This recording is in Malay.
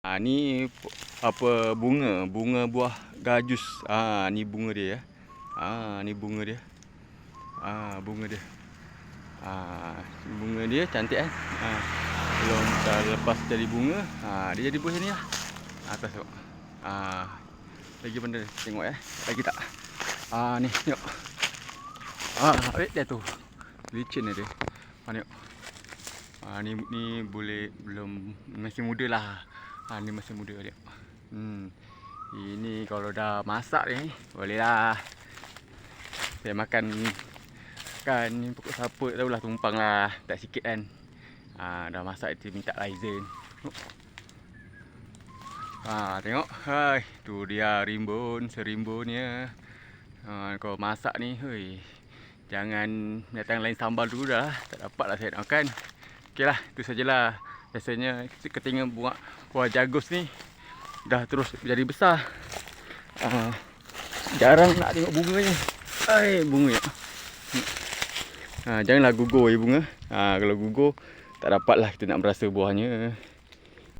Ah ni apa bunga, bunga buah gajus. Ah ni bunga dia ya. Ah ni bunga dia. Ah bunga dia. Ah bunga dia cantik kan? Ah belum lepas jadi bunga, ah dia jadi buah ni lah. Atas tengok. Ah lagi benda tengok eh. Lagi tak? Ah ni tengok. Ah wait dia tu. Licin dia. Ah tengok. Ah ni ni boleh belum masih muda lah. Ha ni masih muda dia. Hmm. Ini kalau dah masak ni boleh lah. Saya makan kan ni pokok siapa tak tahulah tumpang lah. Tak sikit kan. Ha dah masak dia minta raisin. Ha tengok. Hai, tu dia rimbun, serimbunnya. Ha kalau masak ni, hoi. Jangan datang lain sambal dulu dah. Tak dapat lah saya nak makan. Okeylah, itu sajalah. Biasanya ketinggal buah buah jagus ni dah terus jadi besar. Uh, jarang nak tengok bunganya. Ai, bunga ya. Ha, janganlah gugur ya bunga. Ha, kalau gugur tak dapatlah kita nak berasa buahnya.